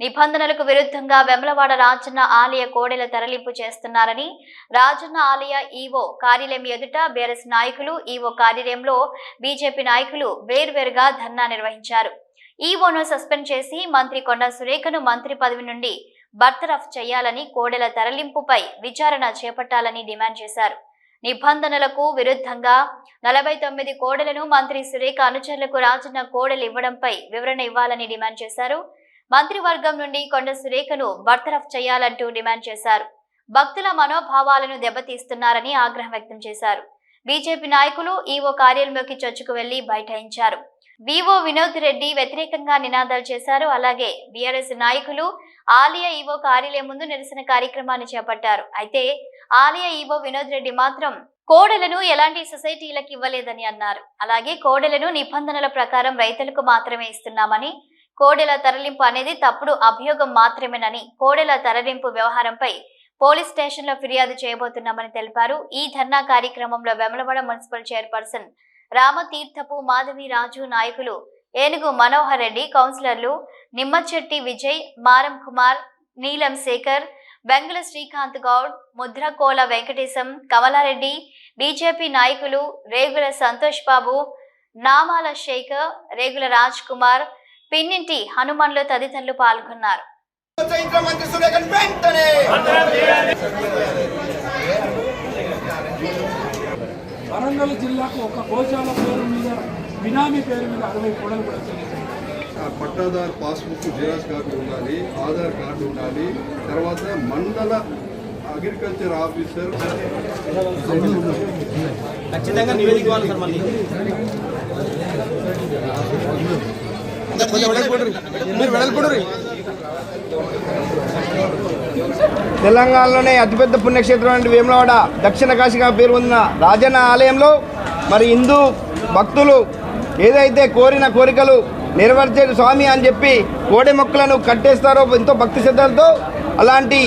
నిబంధనలకు విరుద్ధంగా వెమలవాడ రాజన్న ఆలయ కోడెల తరలింపు చేస్తున్నారని రాజన్న ఆలయ ఈవో కార్యాలయం ఎదుట బీఆర్ఎస్ నాయకులు ఈవో కార్యాలయంలో బీజేపీ నాయకులు వేర్వేరుగా ధర్నా నిర్వహించారు. ఈవోను సస్పెండ్ చేసి మంత్రి కొండ సురేఖను మంత్రి పదవి నుండి బర్తరఫ్ చేయాలని కోడెల తరలింపుపై విచారణ చేపట్టాలని డిమాండ్ చేశారు. నిబంధనలకు విరుద్ధంగా నలభై తొమ్మిది కోడెలను మంత్రి సురేఖ అనుచరులకు రాజన్న కోడెలు ఇవ్వడంపై వివరణ ఇవ్వాలని డిమాండ్ చేశారు. మంత్రివర్గం నుండి కొండ సురేఖను బర్తరఫ్ చేయాలంటూ డిమాండ్ చేశారు. భక్తుల మనోభావాలను దెబ్బతీస్తున్నారని ఆగ్రహం వ్యక్తం చేశారు. బీజేపీ నాయకులు ఈవో కార్యాలయంలోకి చొచ్చుకు వెళ్ళి బైఠాయించారు. వివో వినోద్ రెడ్డి వ్యతిరేకంగా నినాదాలు చేశారు. అలాగే బీఆర్ఎస్ నాయకులు ఆలయ ఈవో కార్యాలయం ముందు నిరసన కార్యక్రమాన్ని చేపట్టారు. అయితే ఆలయ ఈవో వినోద్ రెడ్డి మాత్రం కోడలను ఎలాంటి సొసైటీలకు ఇవ్వలేదని అన్నారు. అలాగే కోడలను నిబంధనల ప్రకారం రైతులకు మాత్రమే ఇస్తున్నామని కోడెల తరలింపు అనేది తప్పుడు అభియోగం మాత్రమేనని కోడెల తరలింపు వ్యవహారంపై పోలీస్ స్టేషన్లో ఫిర్యాదు చేయబోతున్నామని తెలిపారు. ఈ ధర్నా కార్యక్రమంలో వెమలవాడ మున్సిపల్ చైర్పర్సన్ రామతీర్థపు మాధవి రాజు నాయకులు ఏనుగు మనోహర్ రెడ్డి కౌన్సిలర్లు నిమ్మచెట్టి విజయ్ మారం కుమార్ నీలం శేఖర్ బెంగుల శ్రీకాంత్ గౌడ్ ముద్రకోల వెంకటేశం కమలారెడ్డి బీజేపీ నాయకులు రేగుల సంతోష్ బాబు నామాల శేఖర్ రేగుల రాజ్ కుమార్ పిన్నింటి హనుమన్లు తదితరులు పాల్గొన్నారు. వరంగల్ జిల్లాకు ఒక గోశాల పేరు మీద బినామీ పేరు మీద అరవై కోడలు కూడా పట్టాదార్ పాస్బుక్ జిరాక్స్ కాపీ ఉండాలి ఆధార్ కార్డు ఉండాలి తర్వాత మండల అగ్రికల్చర్ ఆఫీసర్. ఖచ్చితంగా నివేదిక ఇవ్వాలి సార్ మళ్ళీ. తెలంగాణలోనే అతిపెద్ద పుణ్యక్షేత్రం అంటే వేములవాడ దక్షిణ కాశీగా పేరు పొందిన రాజన్న ఆలయంలో మరి హిందూ భక్తులు ఏదైతే కోరిన కోరికలు నెరవేర్చేది స్వామి అని చెప్పి కోడె మొక్కలను కట్టేస్తారో ఎంతో భక్తి శ్రద్ధలతో అలాంటి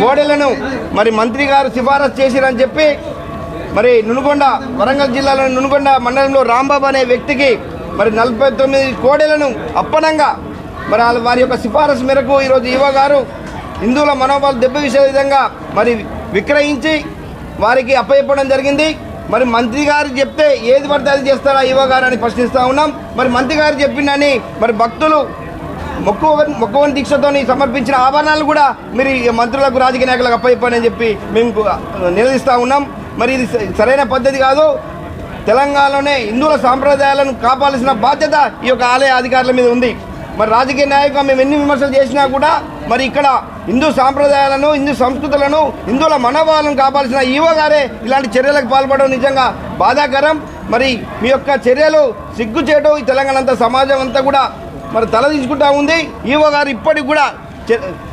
కోడెలను మరి మంత్రి గారు సిఫారసు చేసిరని చెప్పి మరి నునుగొండ వరంగల్ జిల్లాలోని నునుగొండ మండలంలో రాంబాబు అనే వ్యక్తికి మరి నలభై తొమ్మిది కోడెలను అప్పనంగా మరి వాళ్ళ వారి యొక్క సిఫారసు మేరకు ఈరోజు ఈవో గారు హిందువుల మనోభావాలు దెబ్బతీసే విధంగా మరి విక్రయించి వారికి అప్పచెప్పడం జరిగింది. మరి మంత్రి గారు చెప్తే ఏది పడితే అది చేస్తారా ఈవో గారు అని ప్రశ్నిస్తూ ఉన్నాం. మరి మంత్రి గారు చెప్పిందని మరి భక్తులు మొక్కువ మొక్కువని దీక్షతోని సమర్పించిన ఆభరణాలు కూడా మీరు ఈ మంత్రులకు రాజకీయ నాయకులకు అప్పచెప్పండి చెప్పి మేము నిలదీస్తూ ఉన్నాం. మరి ఇది సరైన పద్ధతి కాదు. తెలంగాణలోనే హిందువుల సాంప్రదాయాలను కాపాడాల్సిన బాధ్యత ఈ యొక్క ఆలయ అధికారుల మీద ఉంది. మరి రాజకీయ నాయకులు మేము ఎన్ని విమర్శలు చేసినా కూడా మరి ఇక్కడ హిందూ సాంప్రదాయాలను హిందూ సంస్కృతులను హిందువుల మనోభావాలను కాపాల్సిన ఈవో గారే ఇలాంటి చర్యలకు పాల్పడడం నిజంగా బాధాకరం. మరి మీ యొక్క చర్యలు సిగ్గుచేటు ఈ తెలంగాణ అంతా సమాజం అంతా కూడా మరి తల ఉంది. ఈవో గారు ఇప్పటికి కూడా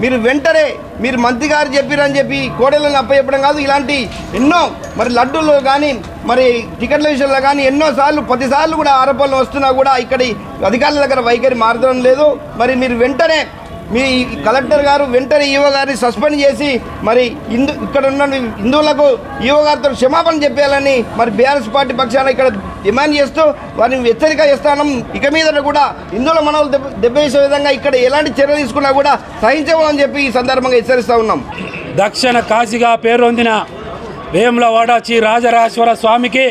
మీరు వెంటనే మీరు మంత్రి గారు చెప్పిరని చెప్పి కోడెలను అప్పచెప్పడం కాదు ఇలాంటి ఎన్నో మరి లడ్డూలు కానీ మరి టికెట్ల విషయంలో కానీ ఎన్నో సార్లు పదిసార్లు కూడా ఆరోపణలు వస్తున్నా కూడా ఇక్కడి అధికారుల దగ్గర వైఖరి మారడం లేదు. మరి మీరు వెంటనే మీ కలెక్టర్ గారు వెంటనే ఈవో గారిని సస్పెండ్ చేసి మరి హిందూ ఇక్కడ ఉన్న హిందువులకు ఈవో గారితో క్షమాపణ చెప్పాలని మరి బీఆర్ఎస్ పార్టీ పక్షాన ఇక్కడ డిమాండ్ చేస్తూ వారిని హెచ్చరిక చేస్తాను. ఇక మీద కూడా హిందువుల మనవులు దెబ్బ దెబ్బేసే విధంగా ఇక్కడ ఎలాంటి చర్య తీసుకున్నా కూడా సహించమని చెప్పి ఈ సందర్భంగా హెచ్చరిస్తూ ఉన్నాం. దక్షిణ కాశీగా పేరొందిన వేములవాడ శ్రీ రాజరాజేశ్వర స్వామికి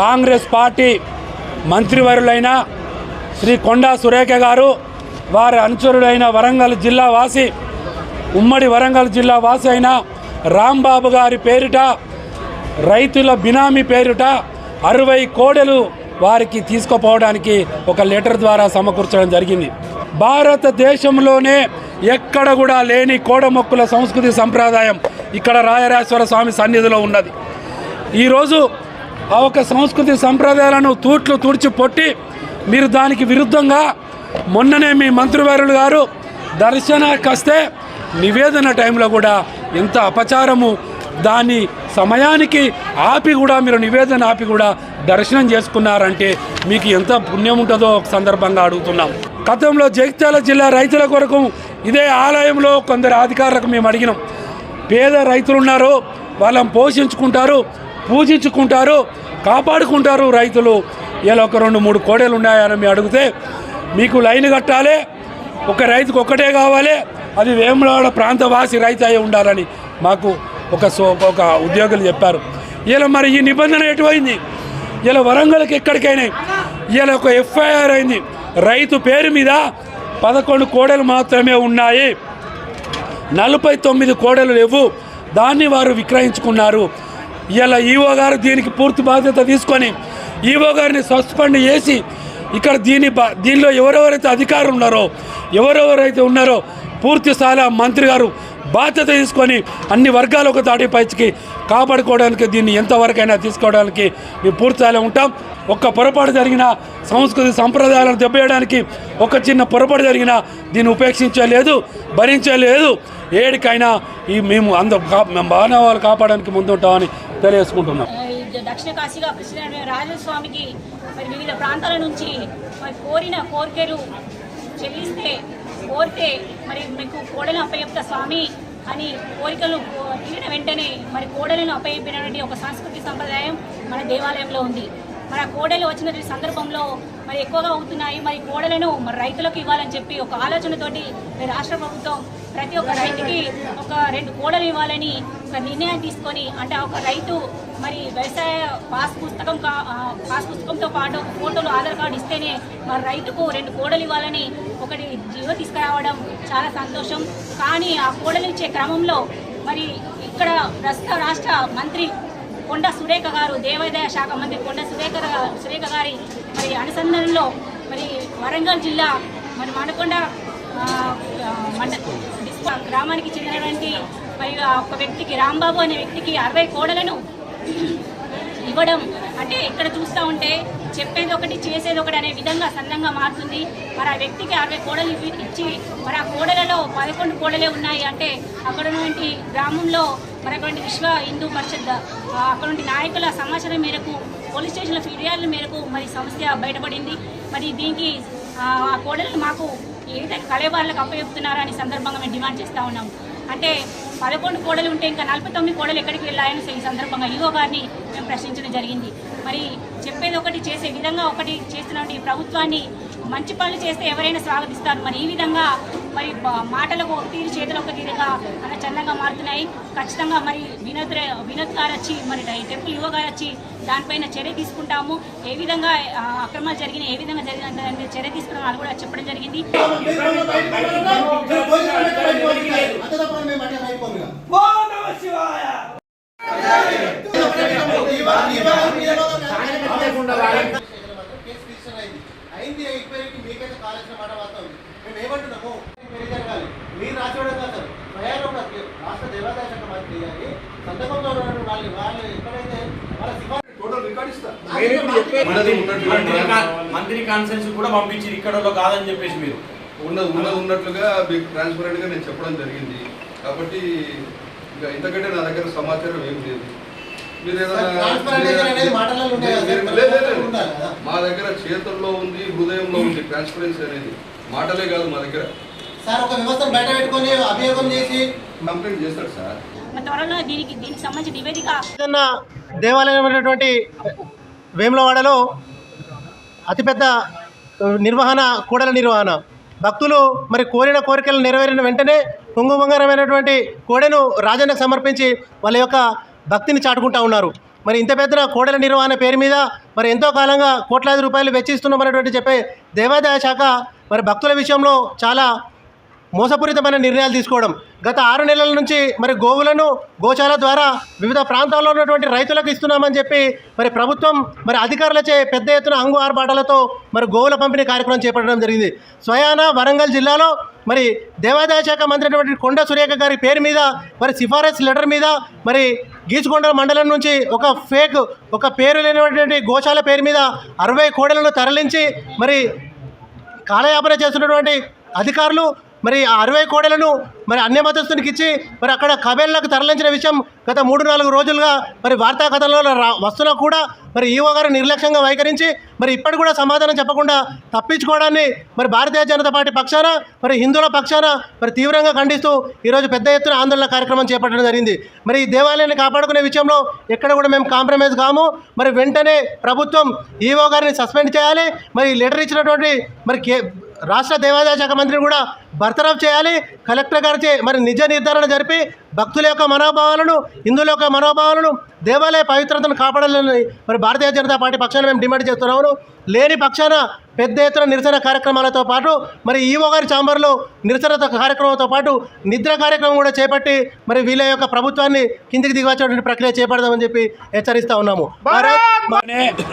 కాంగ్రెస్ పార్టీ మంత్రివర్యులైన శ్రీ కొండా సురేఖ గారు వారి అనుచరుడైన వరంగల్ జిల్లా వాసి ఉమ్మడి వరంగల్ జిల్లా వాసి అయిన రాంబాబు గారి పేరిట రైతుల బినామీ పేరిట అరవై కోడెలు వారికి తీసుకుపోవడానికి ఒక లెటర్ ద్వారా సమకూర్చడం జరిగింది. భారతదేశంలోనే ఎక్కడ కూడా లేని కోడమొక్కుల సంస్కృతి సంప్రదాయం ఇక్కడ రాయరాజేశ్వర స్వామి సన్నిధిలో ఉన్నది. ఈరోజు ఆ ఒక సంస్కృతి సంప్రదాయాలను తూట్లు తుడిచి పొట్టి మీరు దానికి విరుద్ధంగా మొన్ననే మీ మంత్రివర్యులు గారు దర్శనానికి వస్తే నివేదన టైంలో కూడా ఎంత అపచారము దాని సమయానికి ఆపి కూడా మీరు నివేదన ఆపి కూడా దర్శనం చేసుకున్నారంటే మీకు ఎంత పుణ్యం ఉంటుందో ఒక సందర్భంగా అడుగుతున్నాం. గతంలో జగిత్యాల జిల్లా రైతుల కొరకు ఇదే ఆలయంలో కొందరు అధికారులకు మేము అడిగినాం. పేద రైతులు ఉన్నారు వాళ్ళని పోషించుకుంటారు పూజించుకుంటారు కాపాడుకుంటారు రైతులు. ఇలా ఒక రెండు మూడు కోడలు ఉన్నాయని మేము అడిగితే మీకు లైన్ కట్టాలి ఒక రైతుకు ఒక్కటే కావాలి అది వేములవాడ ప్రాంతవాసి రైతు అయి ఉండాలని మాకు ఒక సో ఒక ఉద్యోగులు చెప్పారు. ఇలా మరి ఈ నిబంధన ఎటువైంది? ఇలా వరంగల్కి ఎక్కడికైనా ఇలా ఒక ఎఫ్ఐఆర్ అయింది. రైతు పేరు మీద పదకొండు కోడలు మాత్రమే ఉన్నాయి. నలభై తొమ్మిది కోడలు లేవు. దాన్ని వారు విక్రయించుకున్నారు. ఇలా ఈవో గారు దీనికి పూర్తి బాధ్యత తీసుకొని ఈవో గారిని సస్పెండ్ చేసి ఇక్కడ దీని బా- దీనిలో ఎవరెవరైతే అధికారులు ఉన్నారో ఎవరెవరైతే ఉన్నారో పూర్తి స్థాయిలో మంత్రి గారు బాధ్యత తీసుకొని అన్ని వర్గాలు ఒక దాటి పైకి కాపాడుకోవడానికి దీన్ని ఎంతవరకైనా తీసుకోవడానికి మేము పూర్తిస్థాయిలో ఉంటాం. ఒక్క పొరపాటు జరిగిన సంస్కృతి సంప్రదాయాలను దెబ్బేయడానికి ఒక చిన్న పొరపాటు జరిగినా దీన్ని ఉపేక్షించలేదు భరించలేదు. ఏడికైనా ఈ మేము అంద మానవాలు మానవాళ్ళు కాపాడడానికి ముందుంటామని తెలియజేసుకుంటున్నాం. దక్షిణ కాశీగా ప్రసిద్ధమైన రాజస్వామికి మరి వివిధ ప్రాంతాల నుంచి మరి కోరిన కోరికలు చెల్లిస్తే కోరితే మరి మీకు కోడలను అప్పయప్త స్వామి అని కోరికలు తీరిన వెంటనే మరి కోడలను అప్పయపినటువంటి ఒక సాంస్కృతిక సంప్రదాయం మన దేవాలయంలో ఉంది. మరి ఆ కోడలు వచ్చిన సందర్భంలో మరి ఎక్కువగా అవుతున్నాయి. మరి కోడలను మరి రైతులకు ఇవ్వాలని చెప్పి ఒక ఆలోచనతోటి మరి రాష్ట్ర ప్రభుత్వం ప్రతి ఒక్క రైతుకి ఒక రెండు కోడలు ఇవ్వాలని ఒక నిర్ణయం తీసుకొని అంటే ఒక రైతు మరి వ్యవసాయ పాస్ పుస్తకం కా- పాస్ పుస్తకంతో పాటు ఫోటోలు ఆధార్ కార్డు ఇస్తేనే మరి రైతుకు రెండు కోడలు ఇవ్వాలని ఒకటి జీవో తీసుకురావడం చాలా సంతోషం. కానీ ఆ కోడలు ఇచ్చే క్రమంలో మరి ఇక్కడ ప్రస్తుత రాష్ట్ర మంత్రి కొండ సురేఖ గారు దేవాదాయ శాఖ మంత్రి కొండ సురేఖ సురేఖ గారి మరి అనుసంధానంలో మరి వరంగల్ జిల్లా మరి మనకొండ మండ గ్రామానికి చెందినటువంటి మరి ఒక వ్యక్తికి రాంబాబు అనే వ్యక్తికి అరవై కోడలను ఇవ్వడం అంటే ఇక్కడ చూస్తూ ఉంటే చెప్పేది ఒకటి చేసేది ఒకటి అనే విధంగా సన్నంగా మారుతుంది. మరి ఆ వ్యక్తికి అరవై కోడలు ఇచ్చి మరి ఆ కోడలలో పదకొండు కోడలే ఉన్నాయి అంటే అక్కడ ఉన్నటువంటి గ్రామంలో మరి అటువంటి విశ్వ హిందూ పరిషత్ అక్కడ నాయకుల సమాచారం మేరకు పోలీస్ స్టేషన్ల ఫిర్యాదుల మేరకు మరి సమస్య బయటపడింది. మరి దీనికి ఆ కోడలను కోడలు మాకు ఏ విధంగా కళే అప్పచెప్తున్నారా సందర్భంగా మేము డిమాండ్ చేస్తూ ఉన్నాం. అంటే పదకొండు కోడలు ఉంటే ఇంకా నలభై తొమ్మిది కోడలు ఎక్కడికి వెళ్ళాయని ఈ సందర్భంగా ఈవో గారిని మేము ప్రశ్నించడం జరిగింది. మరి చెప్పేది ఒకటి చేసే విధంగా ఒకటి చేస్తున్నటువంటి ఈ ప్రభుత్వాన్ని మంచి పనులు చేస్తే ఎవరైనా స్వాగతిస్తారు. మరి ఈ విధంగా మరి మాటలకు ఒక తీరు చేతులు ఒక తీరుగా అలా చందంగా మారుతున్నాయి. ఖచ్చితంగా మరి వినోద్ వినోద్ గారు వచ్చి మరి టెంపుల్ యువ గారు వచ్చి దానిపైన చర్య తీసుకుంటాము. ఏ విధంగా అక్రమాలు జరిగినాయి ఏ విధంగా జరిగిన దాని చర్య తీసుకున్నాం కూడా చెప్పడం జరిగింది అయింది ఎంక్వైరీకి మీకైతే కావాల్సిన మాట వాస్తవం మేము ఏమంటున్నాము ఎంక్వైరీ జరగాలి మీరు రాసేవాడు కాదు సార్ స్వయాన ఒక రాష్ట్ర దేవాదాయ శాఖ మంత్రి గారి సందర్భంలో ఉన్నటువంటి వాళ్ళు వాళ్ళు ఎక్కడైతే వాళ్ళ సిఫార్సు టోటల్ రికార్డ్ ఇస్తా మంత్రి ఉన్నట్టుగా కాన్- మంత్రి కాన్ఫరెన్స్ కూడా పంపించి ఇక్కడ కాదని చెప్పేసి మీరు. ఉన్నది ఉన్నది ఉన్నట్లుగా మీకు ట్రాన్స్పరెంట్గా నేను చెప్పడం జరిగింది. కాబట్టి ఇంకా ఇంతకంటే నా దగ్గర సమాచారం ఏం లేదు. మా దగ్గర చేతుల్లో ఉంది హృదయంలో ఉంది ట్రాన్స్పరెన్సీ అనేది. మాటలే కాదు మా దగ్గర. సార్ ఒక వ్యవస్థను బయట పెట్టుకొని అభియోగం చేసి కంప్లైంట్ చేస్తాడు సార్. త్వరలో దీనికి దీనికి సంబంధించి నివేదిక దేవాలయమైనటువంటి వేములవాడలో అతిపెద్ద నిర్వహణ కూడల నిర్వహణ. భక్తులు మరి కోరిన కోరికలు నెరవేరిన వెంటనే కుంగుబంగారమైనటువంటి కోడెను రాజన్నకు సమర్పించి వాళ్ళ యొక్క భక్తిని చాటుకుంటా ఉన్నారు. మరి ఇంత పెద్ద కోడల నిర్వహణ పేరు మీద మరి ఎంతో కాలంగా కోట్లాది రూపాయలు వెచ్చిస్తున్నామనేటువంటి చెప్పే దేవాదాయ శాఖ మరి భక్తుల విషయంలో చాలా మోసపూరితమైన నిర్ణయాలు తీసుకోవడం. గత ఆరు నెలల నుంచి మరి గోవులను గోశాల ద్వారా వివిధ ప్రాంతాల్లో ఉన్నటువంటి రైతులకు ఇస్తున్నామని చెప్పి మరి ప్రభుత్వం మరి అధికారులచే పెద్ద ఎత్తున అంగు ఆర్భాటాలతో మరి గోవుల పంపిణీ కార్యక్రమం చేపట్టడం జరిగింది. స్వయాన వరంగల్ జిల్లాలో మరి దేవాదాయ శాఖ మంత్రి అయినటువంటి కొండ సురేఖ గారి పేరు మీద మరి సిఫారసు లెటర్ మీద మరి గీచుకొండ మండలం నుంచి ఒక ఫేక్ ఒక పేరు లేనటువంటి గోశాల పేరు మీద అరవై కోడలను తరలించి మరి కాలయాపన చేస్తున్నటువంటి అధికారులు మరి ఆ అరవై కోడలను మరి అన్య మతస్థునికి ఇచ్చి మరి అక్కడ కబేళ్ళకు తరలించిన విషయం గత మూడు నాలుగు రోజులుగా మరి వార్తా కథలలో రా వస్తున్నా కూడా మరి ఈవో గారు నిర్లక్ష్యంగా వైఖరించి మరి ఇప్పటి కూడా సమాధానం చెప్పకుండా తప్పించుకోవడాన్ని మరి భారతీయ జనతా పార్టీ పక్షాన మరి హిందువుల పక్షాన మరి తీవ్రంగా ఖండిస్తూ ఈరోజు పెద్ద ఎత్తున ఆందోళన కార్యక్రమం చేపట్టడం జరిగింది. మరి ఈ దేవాలయాన్ని కాపాడుకునే విషయంలో ఎక్కడ కూడా మేము కాంప్రమైజ్ కాము. మరి వెంటనే ప్రభుత్వం ఈవో గారిని సస్పెండ్ చేయాలి. మరి లెటర్ ఇచ్చినటువంటి మరి కే రాష్ట్ర దేవాదాయ శాఖ మంత్రిని కూడా బర్తరఫ్ చేయాలి. కలెక్టర్ గారిచే మరి నిజ నిర్ధారణ జరిపి భక్తుల యొక్క మనోభావాలను హిందువుల యొక్క మనోభావాలను దేవాలయ పవిత్రతను కాపాడాలని మరి భారతీయ జనతా పార్టీ పక్షాన మేము డిమాండ్ చేస్తున్నాము. లేని పక్షాన పెద్ద ఎత్తున నిరసన కార్యక్రమాలతో పాటు మరి ఈవో గారి ఛాంబర్లో నిరసన కార్యక్రమంతో పాటు నిద్ర కార్యక్రమం కూడా చేపట్టి మరి వీళ్ళ యొక్క ప్రభుత్వాన్ని కిందికి దిగవచ్చేటువంటి ప్రక్రియ చేపడదామని చెప్పి హెచ్చరిస్తా ఉన్నాము.